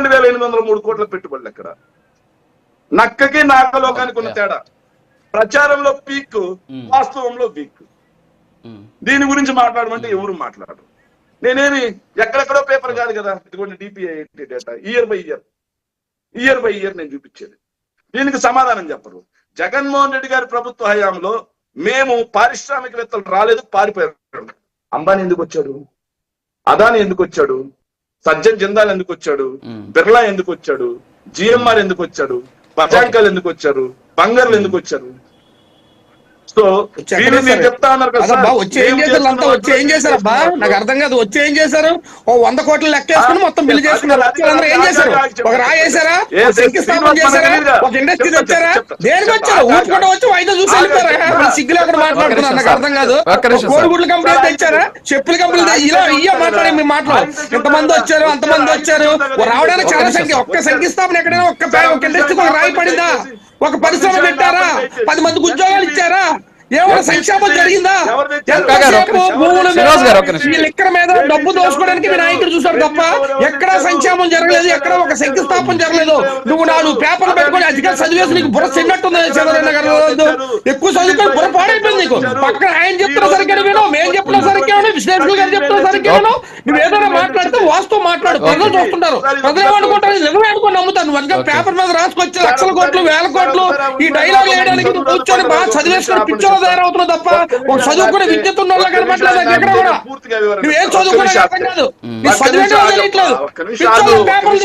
రెండు వేల ఎనిమిది వందల మూడు కోట్ల పెట్టుబడులు ఎక్కడ నక్కకి నాగలోకానికి ఉన్న తేడా. ప్రచారంలో పీక్ Hmm. వాస్తవంలో వీక్ ఉమ్, దీని గురించి మాట్లాడమంటే ఎవరు మాట్లాడరు. నేనేమి ఎక్కడెక్కడో పేపర్ కాదు కదా. ఇదిగోండి DPI data year by year year by year నేను చూపించేది. దీనికి సమాధానం చెప్పరు. జగన్మోహన్ రెడ్డి గారి ప్రభుత్వ హయాంలో మేము పారిశ్రామికవేత్తలు రాలేదు పారిపోయారు. అంబానీ ఎందుకు వచ్చాడు? అదాని ఎందుకు వచ్చాడు? సజ్జన్ జిందాల్ ఎందుకు వచ్చాడు. బిర్లా ఎందుకు వచ్చాడు? జిఎంఆర్ ఎందుకు వచ్చాడు? బజాంకాలు ఎందుకు వచ్చారు? బంగారులు ఎందుకు వచ్చారు? సో వీళ్ళు మీరు? చెప్తా ఉన్నారు కదా వచ్చి ఏం చేశారు? అంతా వచ్చి ఏం చేశారు అబ్బా. నాకు అర్థం కాదు. వచ్చి ఏం చేశారు? ఓ వంద కోట్లు లెక్క వేసుకుని ఆ, మొత్తం బిల్లు చేసుకున్నారు. అందరూ ఏం చేశారు? ఒక రాయి వేసారా ఏ, ఒక శంకుస్థాపన చేశారా? ఒక ఇండస్ట్రీ వచ్చారా? దేనికి. వచ్చారు ఆ, ఊపుకుంటూ వచ్చి వైద్య చూసి వెళ్ళిపోయారా ఆ, మరి సిగ్గు లేకుండా మాట్లాడుతున్నారు. నాకు అర్థం కాదు. కోడిగుడ్ల కంపెనీ తెచ్చారా చెప్పుల కంపెనీ ఇలా ఇయ్య మాట్లాడే మీ మాటలు. ఇంతమంది వచ్చారు అంతమంది వచ్చారు. రావడానికి చాలా సంఖ్య ఒక్క శంకుస్థాపన ఎక్కడైనా ఒక్క ఒక రాయి పడిందా? ఒక పరిశ్రమ పెట్టారా? పది మందికి ఉద్యోగాలు ఇచ్చారా? ఏమైనా సంక్షేమం జరిగిందా? భూముల మీద శ్రీనివాస్ గారు, ఒక్క నిమిషం. ఈ లిక్కర మీద డబ్బు దోచుకోవడానికి మీ నాయకుడు చూశారు తప్ప ఎక్కడా సంక్షేమం జరగలేదు ఎక్కడ ఒక శంకుస్థాపన జరగలేదు. నువ్వు నాలుగు పేపర్లు పెట్టుకొని అధికారులు చదివేసి నీకు బుర్ర చిన్నట్టుంది చంద్రబాబు గారు. ఎక్కువ చదువుకొని బుర్ర పాడైపోయింది నీకు. పక్కన ఆయన చెప్తున్న సరిగ్గా విను మేము చెప్పిన సరిగ్గా విను విశ్లేషకులు గారు చెప్తున్న సరిగ్గా విను. నువ్వు ఏదైనా మాట్లాడితే వాస్తవం మాట్లాడు ప్రజలు చూస్తుంటారు ప్రజలు ఏమనుకుంటారు నిజమే అనుకుని నువ్వు అందుకే పేపర్ మీద రాసుకొచ్చి లక్షల కోట్లు వేల కోట్లు ఈ డైలాగ్ వేయడానికి కూర్చొని బాగా చదివేసుకొని పిచ్చోలో తయారవుతున్నావు తప్ప ఒక చదువుకునే విద్యుత్ ఉన్న వాళ్ళ కనపట్లేదు ఎక్కడ కూడా నువ్వేం అర్థం కాదు చదివేంటి తెలియట్లేదు పేపర్లు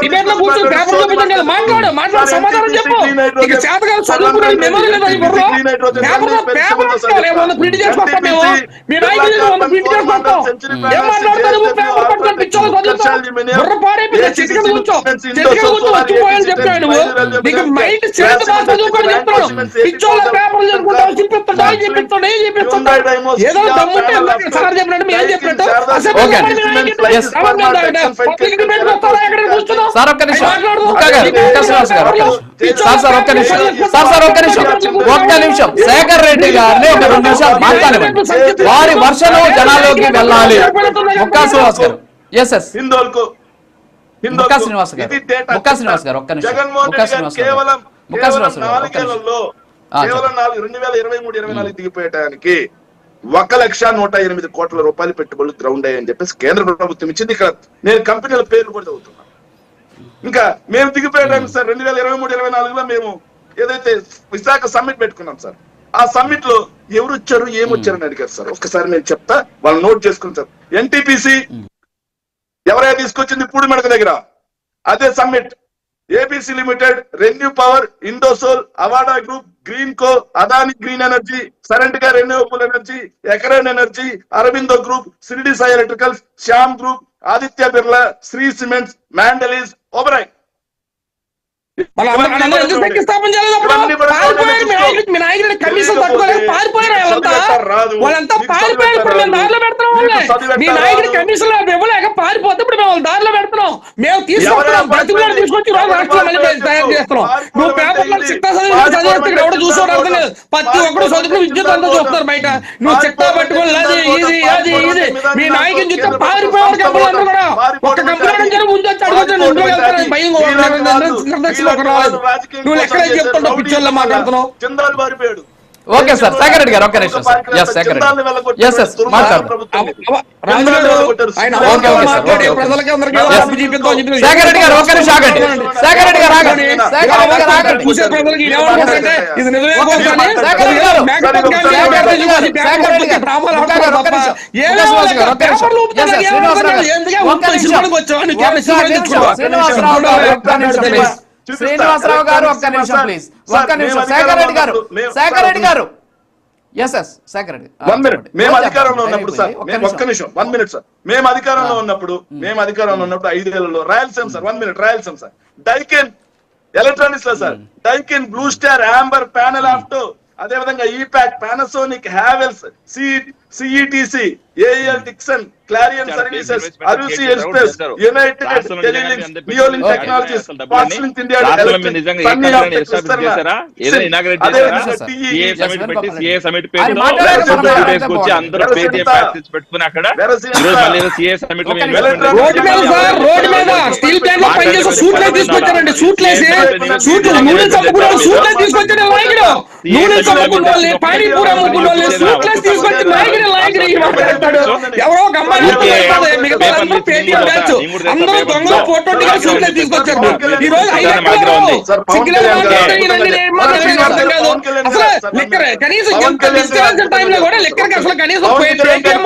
డిబేట్లో కూర్చొని పేపర్ చూపించండి కదా మాట్లాడు మాట్లాడు సమాధానం చెప్పు ఇక చేతగా చదువుకునే మెమరీ లేదా ఈ బుర్రలో పేపర్లో పేపర్ రాసుకోవాలి ఏమన్నా ప్రింట్ చేసుకొస్తాం మేము మీ నాయకులు వంద ప్రింట్ చేసుకొస్తాం ఏం మాట్లాడతారు నువ్వు పేపర్ పట్టుకొని పిచ్చోళ్ళు చదువుతావు బుర్ర పాడైపోయింది చెట్టుగా కూర్చో. చెట్టుగా కూర్చో వచ్చిపోయాలని చెప్పాడు నువ్వు నీకు మైండ్ చేత బాగా చదువుకొని చెప్తాడు పిచ్చోళ్ళ పేపర్లు చదువుకుంటావు చెప్పిస్తుంటా ఏం చెప్పిస్తుంటా ఏం చెప్పిస్తుంటా ఏదో దమ్ముంటే ఇందాక సార్ చెప్పినట్టు ఏం చెప్పినట్టు ఒక్క నిమిషం సార్ సార్ ఒక్క నిమిషం సార్ సార్ ఒక్క నిమిషం. ఒక్క నిమిషం శేఖర్ రెడ్డి గారిని ఒక రెండు నిమిషాలు మాట్లాడనివ్వండి వారి వర్షను జనాల్లోకి వెళ్ళాలి శ్రీనివాస్ గారు ఎస్ ఎస్ ముక్కా శ్రీనివాస్ గారు. ముక్కా శ్రీనివాస్ గారు, ఒక్క నిమిషం. ముక్కా శ్రీనివాస్ గారు. ముక్కా శ్రీనివాస్ గారు, కేవలం. నాలుగు రెండు వేల ఇరవై మూడు ఇరవై నాలుగు దిగిపోయటానికి ఒక లక్ష నూట ఎనిమిది కోట్ల రూపాయలు పెట్టుబడులు గ్రౌండ్ అయ్యాయని చెప్పేసి కేంద్ర ప్రభుత్వం ఇచ్చింది ఇక్కడ నేను కంపెనీల పేర్లు కూడా చదువుతున్నాను ఇంకా మేము దిగిపోయడానికి సార్ రెండు వేల ఇరవై మూడు ఇరవై నాలుగులో మేము ఏదైతే విశాఖ సమ్మిట్ పెట్టుకున్నాం సార్ ఆ సమ్మిట్లో ఎవరు వచ్చారు ఏమొచ్చారని అడిగారు సార్. ఒక్కసారి నేను చెప్తా వాళ్ళు నోట్ చేసుకుని సార్. ఎన్టీపీసీ ఎవరైనా తీసుకొచ్చింది పూడి మెడక దగ్గర? అదే summit. ABC limited ReNew power Indosol Avaada group Greenko Adani green energy సరెంట్గా renewable energy ఎకరన్ energy Aurobindo group Shirdi Sai electricals Shyam group Aditya Birla Shri cements మ్యాండలీస్ Oberoi వాళ్ళ అందరూ- వాళ్ళందరూ ఎందుకు శంకుస్థాపన మీ నాయకుడు కమిషన్ తట్టుకోలేక పారిపోయారు వాళ్ళంతా. పారిపోయారు ఇప్పుడు మేము దారిలో పెడుతున్నాం చదివెట్టా మీ నాయకుడి. కమిషన్ ఇవ్వలేక పారిపోతే ఇప్పుడు మేము వాళ్ళ దారిలో పెడుతున్నాం. మేము బ్రతికులాడు తీసుకొచ్చి రోజు రాష్ట్రంలో తయారు చేస్తున్నాం. నువ్వు పేపర్లో చిట్టా చదివి చదివేస్తే ఇక్కడ ఎవడు చూసుకోవడం లేదు. ప్రతి ఒక్కడు చదువుకుని విద్యుత్ అంతా చూస్తున్నారు బయట. నువ్వు చిట్టా పట్టుకొని అది ఇది అది ఇది. మీ నాయకుని చూస్తే పారిపోయారు కంపెనీలు అందరూ కూడా. ఒక్క కంపెనీ ముందు వచ్చి అడుగుతాను భయం రాలేదు నువ్వు ఎక్కడ చెప్తుంటావు పిచ్చోళ్ళ మాట్లాడుతున్నావు ఓకే సార్ శేఖర్ రెడ్డి గారు ఒక్క నిమిషం sir S Sekhar Reddy S S Sekhar Reddy garu ఒక్క నిమిషం ఆగండి శేఖర్ రెడ్డి గారు ఆగండి శేఖర్ రెడ్డి గారు గారు. ఒక్క నిమిషం. శ్రీనివాసరావు గారు ఒక్క నిమిషం ప్లీజ్ శ్రీనివాసరావు గారు ఒక్క నిమిషం ప్లీజ్. ఒక్క నిమిషం. Shekhar Reddy garu Sekhar Reddy garu. S S Sekhar Reddy. One minute మేము అధికారంలో ఉన్నప్పుడు సార్. ఒక్క మేము ఒక్క నిమిషం. One minute sir. మేము అధికారంలో ఉన్నప్పుడు మేము అధికారంలో ఉన్నప్పుడు ఐదేళ్ళలో Rayalaseema sir. One minute Rayalaseema sir. Daikin ఎలక్ట్రానిక్స్లో sir. Daikin Blue Star Amber panel ఆఫ్టో అదే విధంగా ఈ ప్యాక్ పానాసోనిక్ హ్యావెల్స్ సీ సిఈటిసి ఏఎల్ Dixon Clarion services అరుసి express. United Telelinks okay. Technologies Fastlink India అక్కడ రోడ్డు మీద స్టీల్ తీసుకొచ్చారండి సూట్లేసి. సూట్లు నూనె చమ్ముకున్న వాళ్ళు సూట్లే తీసుకొచ్చిన నాయకుడు. నూనె చమ్ముకున్న వాళ్ళని పానీపూరి అమ్ముకున్న వాళ్ళని సూట్లేసి తీసుకొచ్చి నాయకుడు నాయకుడు మాట్లాడతాడు ఎవరో ఒక అమ్మాయి. మిగతా పేటీఎం బ్యాచ్ అందరూ దొంగలు ఫోటో దిగా సూట్లే తీసుకొచ్చారు. ఈ రోజు అసలు కనీసం ఎంత డిస్టెన్స్ టైంలో కూడా లెక్కర్కి అసలు కనీసం పేటీఎం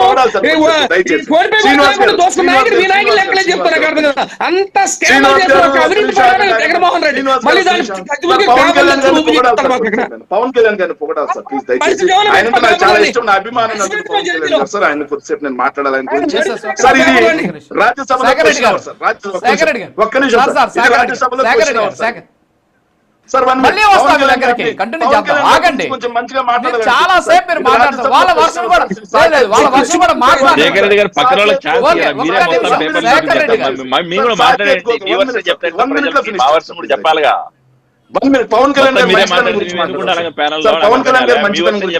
ఫోన్ పే కూడా దోస్తున్న నాయకుడు మీ నాయకుడు లెక్కలే చెప్తారు నాకు అర్థం కాదు. అంత స్కామ్ అవినీతి జగన్మోహన్ రెడ్డి. మళ్ళీ దాని ఖచ్చితంగా పవన్ కళ్యాణ్ గారిని. పొగడాలి సార్ ప్లీజ్ దయచేసి. ఆయన నాకు చాలా పక్కన ఇష్టం నా అభిమానం సార్. ఆయన కొద్దిసేపు నేను మాట్లాడాలని. సార్ ఇది రాజ్యసభ గారు. ఒక్క నిమిషం. రాజ్యసభలో మళ్ళీ. వస్తాం దగ్గరికి. పవన్ చేద్దాం. ఆగండి. చాలా సేపు మీరు మాట్లాడతారు వాళ్ళ కూడా లేదు, కూడా మాట్లాడారు వర్షం కూడా చెప్పాలిగా. వన్ మినిట్ పవన్ కళ్యాణ్ గారి మంచితనం. గురించి సార్ పవన్ కళ్యాణ్ గారి మంచితనం గురించి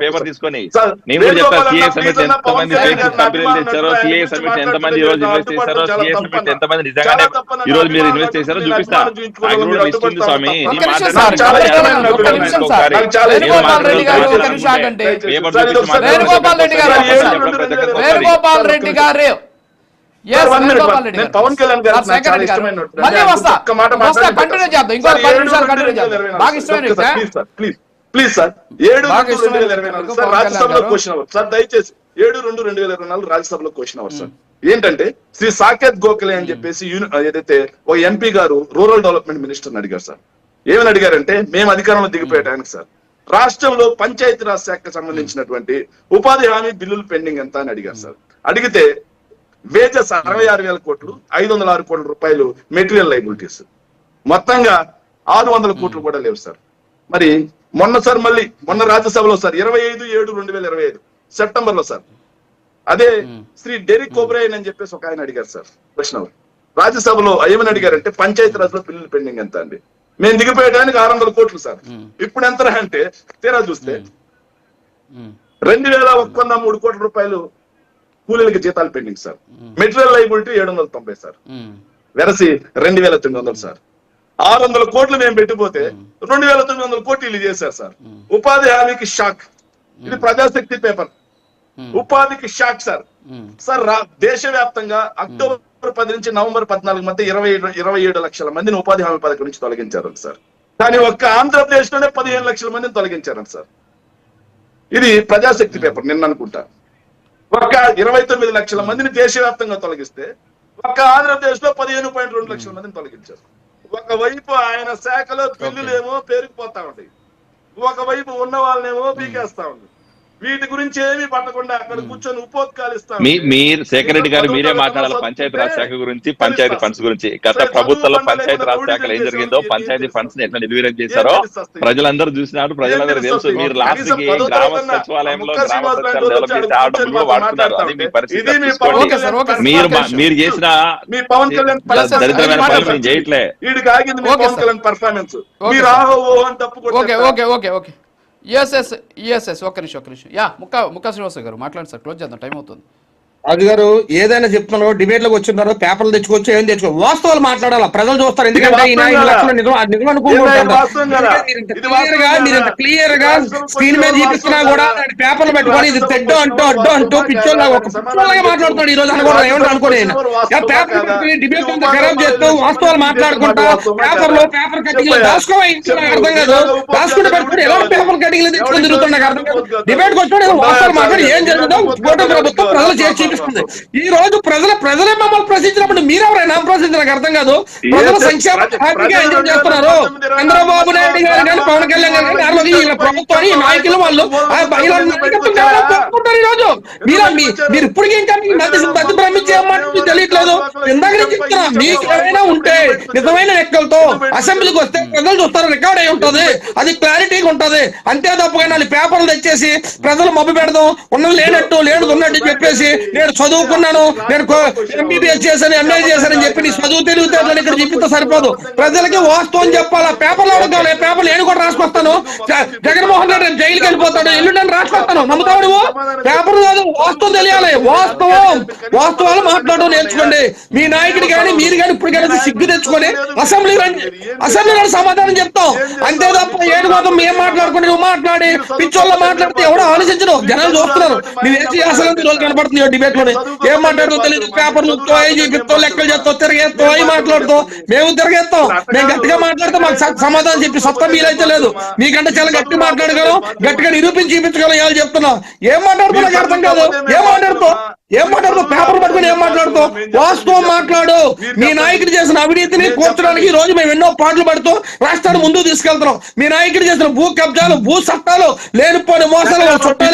పేపర్. తీసుకొని నేను కూడా చెప్తా వేణుగోపాల్ సిఏ సమిట్ కంపెనీలు తెచ్చారో సిఏ ఈ రోజు నేను ఇన్వెస్ట్ చేశారో సిఏ సమిట్ నిజంగానే. ఈ రోజు మీరు ఇన్వెస్ట్ చేశారో చూపిస్తా. అడ్డుపడతాను స్వామి. పేపర్ చూపించి రెడ్డి గారు, పవన్ కళ్యాణ్ ప్లీజ్ సార్, ఏడు రెండు రెండు వేల ఇరవై నాలుగు. సార్ రాజ్యసభలో. Question hour. సార్ దయచేసి ఏడు రెండు రెండు వేల ఇరవై నాలుగు రాజ్యసభలో క్వశ్చన్ అవర్ సార్. ఏంటంటే శ్రీ సాకేత్ గోఖలే అని చెప్పేసి ఏదైతే ఓ MP garu rural development minister అడిగారు సార్. ఏమని అడిగారంటే మేము అధికారంలో దిగిపోయడానికి సార్. రాష్ట్రంలో పంచాయతీరాజ్ శాఖకు సంబంధించినటువంటి ఉపాధి హామీ బిల్లులు పెండింగ్ ఎంత అని అడిగారు సార్. అడిగితే వేజెస్ అరవై ఆరు వేల కోట్లు ఐదు వందల ఆరు కోట్ల రూపాయలు మెటీరియల్ లైబిలిటీస్ మొత్తంగా ఆరు వందల కోట్లు కూడా లేవు సార్. మరి మొన్న సార్ మళ్ళీ మొన్న రాజ్యసభలో సార్ ఇరవై ఐదు ఏడు రెండు వేల ఇరవై ఐదు సెప్టెంబర్లో సార్. అదే శ్రీ డెరిక్ కోబ్రాయన్ అని చెప్పేసి ఒక ఆయన అడిగారు సార్ ప్రశ్న రాజ్యసభలో ఏమని అడిగారంటే పంచాయతీ రాజ్లో బిల్లులు పెండింగ్ ఎంత అండి? మేము దిగిపోయడానికి ఆరు వందల కోట్లు సార్. ఇప్పుడు ఎంత అంటే తీరా చూస్తే రెండు వేల ఒక్క వంద మూడు కోట్ల రూపాయలు కూలీలకి జీతాలు పెండింగ్ సార్. మెటీరియల్ లైబిలిటీ ఏడు వందల తొంభై సార్. వెరసి రెండు వేల తొమ్మిది వందలు సార్. ఆరు వందల కోట్లు మేము పెట్టిపోతే రెండు వేల తొమ్మిది వందల కోట్లు వీళ్ళు చేశారు సార్. ఉపాధి హామీకి షాక్. ఇది ప్రజాశక్తి పేపర్. ఉపాధికి షాక్ సార్. సార్ రా- దేశవ్యాప్తంగా అక్టోబర్ పది నుంచి నవంబర్ పద్నాలుగు మధ్య ఇరవై ఏడు ఇరవై ఏడు లక్షల మందిని ఉపాధి హామీ పథకం నుంచి తొలగించారు సార్. కానీ ఒక్క ఆంధ్రప్రదేశ్లోనే పదిహేను లక్షల మందిని తొలగించారు సార్. ఇది ప్రజాశక్తి పేపర్ నిన్న అనుకుంటా. ఒక్క ఇరవై తొమ్మిది లక్షల మందిని దేశవ్యాప్తంగా తొలగిస్తే ఒక్క ఆంధ్రప్రదేశ్లో పదిహేను పాయింట్ రెండు లక్షల మందిని తొలగించారు. ఒకవైపు ఆయన శాఖలో పిల్లులేమో పేరుకుపోతా ఉంటాయి. ఒకవైపు ఉన్న వాళ్ళనేమో పీకేస్తా ఉంది వీటి గురించి ఏమీ పట్టకుండా అక్కడ కూర్చొని ఉపోద్ఘాలు ఇస్తా మీ ఉంటే మీరు శేఖర్ రెడ్డి గారు మీరే మాట్లాడాలి పంచాయతీ రాజ్ శాఖ గురించి. పంచాయతీ ఫండ్స్ గురించి గత ప్రభుత్వంలో పంచాయతీ రాజ్ శాఖలో ఏం జరిగిందో పంచాయతీ ఫండ్స్ని ఎట్లా? నిర్వీర్యం చేశారో? ప్రజలందరూ చూసినారు ప్రజలందరూ తెలుసు? మీరు లాస్ట్కి గ్రామ సచివాలయంలో గ్రామ సచివాలయం డెవలప్ ఆ డబ్బులు వాడుతున్నారు అది మీ పరిస్థితి. మీరు మీరు. చేసిన మీ పవన్ కళ్యాణ్ దరిద్రమైన పనులు చేయట్లే వీడికి ఆగింది పవన్. కళ్యాణ్ పర్ఫార్మెన్స్ మీరు. ఆహో ఓ అని తప్పు okay. Okay okay okay yes yes yes yes ఒక్క నిమిషం ఒక్క నిమిషం. యా ముక్క ముక్క శ్రీనివాస గారు మాట్లాడండి సార్ క్లోజ్ చేద్దాం టైం అవుతుంది. రాజు గారు ఏదైనా చెప్తున్నారో డిబేట్లోకి వచ్చినారో పేపర్లు తెచ్చుకోవచ్చు ఏం తెచ్చుకో వాస్తవాలు మాట్లాడాలా ప్రజలు చూస్తారు ఎందుకంటే ఈయన ఐదు లక్షలు? నిజం? మీరు ఇంత క్లియర్గా స్క్రీన్ మీద చూపిస్తున్నా కూడా పేపర్లు పెట్టుకొని ఇది తెడ్డు అంటూ అడ్డు అంటూ? ఒక పిచ్చోళ్ళగా మాట్లాడుతున్నాడు ఈ రోజు అనుకోవడం ఏమంటే అనుకోని పేపర్? పెట్టుకుని డిబేట్ అంతా ఖరాబ్ చేస్తూ వాస్తవం వాస్తవాలు? మాట్లాడుకుంటా? పేపర్లో పేపర్ కట్టింగ్లు అర్థం కాదు. దాచుకుంటే పెట్టుకుని ఎలా పేపర్ కట్టింగ్లు తెచ్చుకొని తిరుగుతున్నా అర్థం డిబేట్ ఏదో వాస్తవాలు మాట్లాడి ఏం జరుగుతుందో ఫోటో ప్రభుత్వం ప్రజలు చేసి ఈ రోజు ప్రజల ప్రజలే మమ్మల్ని ప్రశ్నించినప్పుడు మీరెవరైనా ప్రశ్నించిన నాకు అర్థం కాదు. ప్రజల సంక్షేమం హ్యాపీగా ఎంజాయ్ చేస్తున్నారు? చంద్రబాబు నాయుడు గారు కానీ పవన్ కళ్యాణ్ గారు కానీ వీళ్ళ ప్రభుత్వాన్ని ఈ నాయకులు వాళ్ళు ఈ రోజు? మీరు మీరు ఇప్పటికీ ఇంకా మధ్య మధ్య భ్రమించే మాట మీకు తెలియట్లేదు. ఇందాక నేను చెప్తున్నా. మీకు ఏమైనా ఉంటే నిజమైన లెక్కలతో అసెంబ్లీకి వస్తే ప్రజలు చూస్తారు రికార్డ్ అయి ఉంటది. అది క్లారిటీగా ఉంటది. అంతే తప్పగా నాలుగు పేపర్లు తెచ్చేసి ప్రజలు మబ్బు పెడదాం. ఉన్నది లేనట్టు లేనిది ఉన్నట్టు చెప్పేసి నేను చదువుకున్నాను నేను ఎంబీబీఎస్ చేశాను ఎంఏ చేశానని చెప్పి నీ చదువు తెలివితేటలను ఇక్కడ చెప్పితే సరిపోదు. ప్రజలకి వాస్తవం చెప్పాలా? పేపర్లు అడగాలి పేపర్లు నేను కూడా రాసుకొస్తాను. జగన్మోహన్ రెడ్డి జైలుకి వెళ్ళిపోతాడు. ఎల్లు నేను రాసుకొస్తాను. నమ్ముతావు నువ్వు? పేపర్ కాదు వాస్తవం తెలియాలి. వాస్తవం. వాస్తవాలు మాట్లాడడం నేర్చుకోండి. మీ నాయకుడు కానీ మీరు కానీ ఇప్పుడు కానీ సిగ్గు తెచ్చుకొని అసెంబ్లీ అసెంబ్లీ సమాధానం చెప్తాం. అంతే తప్ప ఏడు మాత్రం మేము మాట్లాడుకుని నువ్వు మాట్లాడి పిచ్చోళ్ళ మాట్లాడితే ఎవడో ఆలోచించడం. జనాలు చూస్తున్నారు. నువ్వు ఏం చేయాల్సిన రోజు కనపడుతుంది డిబేట్ లోనే ఏం మాట్లాడుతూ తెలియదు పేపర్లు తోయి చూపిస్తావు లెక్కలు చేస్తావు తిరిగేస్తావు అవి మాట్లాడుతావు. మేము తిరిగేస్తాం. మేము గట్టిగా మాట్లాడితే మాకు సమాధానం చెప్పి సత్తా మీరైతే లేదు. మీకంటే చాలా గట్టి మాట్లాడగలం గట్టిగా నిరూపించి చూపించగలం ఇవాళ చెప్తున్నా. ఏం మాట్లాడుతున్నా నాకు అర్థం కాదు. ఏం మాట్లాడుతావు ఏం మాట్లాడుతావు పేపర్ పట్టుకుని ఏం మాట్లాడుతావు వాస్తవం మాట్లాడు. మీ నాయకుడు చేసిన అవినీతిని కూర్చడానికి ఈ రోజు మేము ఎన్నో పాటలు పడుతూ రాష్ట్రాన్ని ముందుకు తీసుకెళ్తున్నాం. మీ నాయకుడు చేసిన భూ కబ్జాలు భూ చట్టాలు లేనిపోని మోసాలు చుట్టాలు